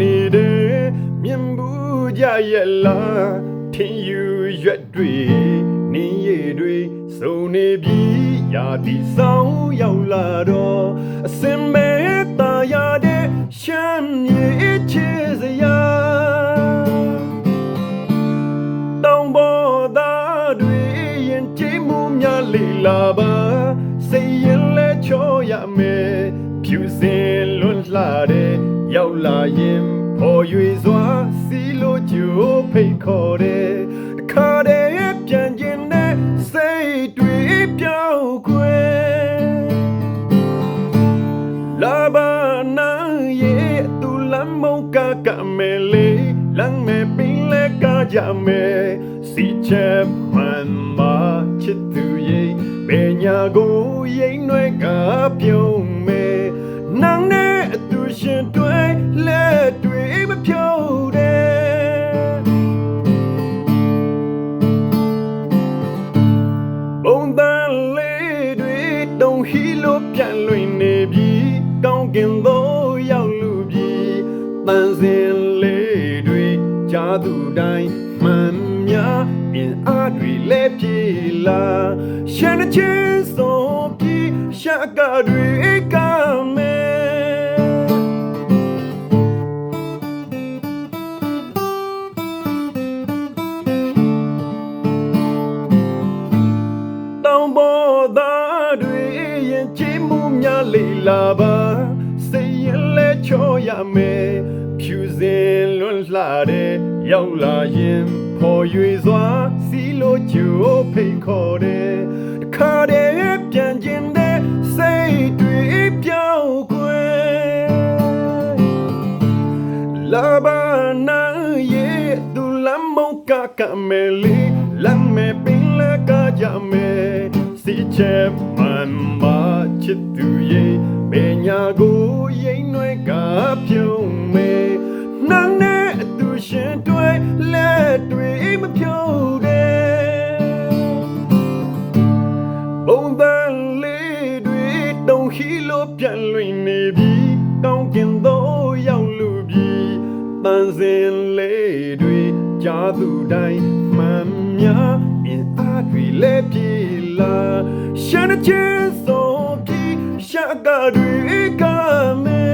နေတဲ့မြင်ဘူးကြရဲ့လားထင်ယူရွက်တွေနင်းရည်တွေစုံနေပြီရာဒီဆောင်ရောက်လာတော့အစင်မဲ့တာရတဲ့ရှမ်းမြေချေစရာတောင်ပေါ်သားတွေရင်ကြည်မှုများလေလာပါစိတ်ရင်လဲချောရမယ် ရောက်လာရင်ပေါ်၍စွာစီလိုကြိုးဖိတ်ခေါ်တဲ့တစ်ခါတည်းပြန်ကျင်တဲ့စိတ်တွေပြောင်းခွဲလာဘာနာရဲ့သူလမ်းမုန်ကကမဲလေးလမ်းမဲပင်လဲကကြမဲစီချမ်းမှန်မာချစ်သူရဲ့ပညာကိုရိမ့်နှွဲကပြုံးမဲနန်းနဲ့အသူ ရှင်တွေလက်တွေမဖြုတ်တဲ့ဘုံတန်လေးတွေတုံဟီလိုပြန်လွင်နေပြီကောင်းကင်သို့ရောက်လူပြီတန်စင်လေးတွေကြားသူတိုင်းမှန်များအင်အားတွေလဲပြေလာရှမ်းတစ်ချင်းစုံပြီရှာကတွေက သားတွေရင်ချီးမှုများလေလာပါစိတ်ရင်လဲချောရမယ်ဖြူစင်လွန်လှတဲ့ရောက်လာရင်ပေါ်၍စွာစီလိုကြိုးဖိတ်ခေါ်တဲ့တစ်ခါတည်းပြန်ကျင်တဲ့စိတ်တွေပြောင်းခွဲလာဘာနာရဲ့သူလမ်းမုန်ကကမဲလီလမ်းမဲပင်လာကကြမဲ စီချေမန်မာချစ်သူရဲ့ပညာကိုရိမ့်နှွဲကပြုံးမဲနန်းနဲ့အသူရှင်တွေလက်တွေမဖြုတ်တဲ့ဘုံတန်လေးတွေတုံခီလိုပြန်လွင်နေပြီကောင်းကင်သို့ရောက်လူပြီတန်စင်လေးတွေကြားသူတိုင်းမှန်များအင်အားတွေလဲပြေလာ ရှမ်းတစ်ချင်းစုံပြီရှာကတွေကမဲ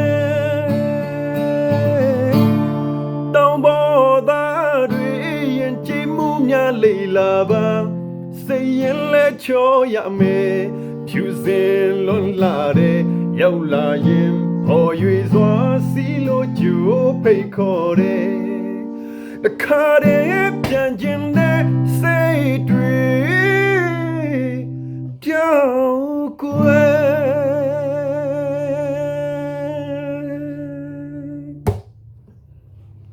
တောင်ပေါ်သားတွေရင်ကြည်မှုများလေလာပါစိတ်ရင်လဲချောရမယ်ဖြူစင်လွန်လာတဲ့ရောက်လာရင်ပေါ်၍စွာစီလိုကြိုးဖိတ်ခေါ်တဲ့တခါတည်းပြန်ကျင်တဲ့စိတ်တွေ ပြောင်းကွယ်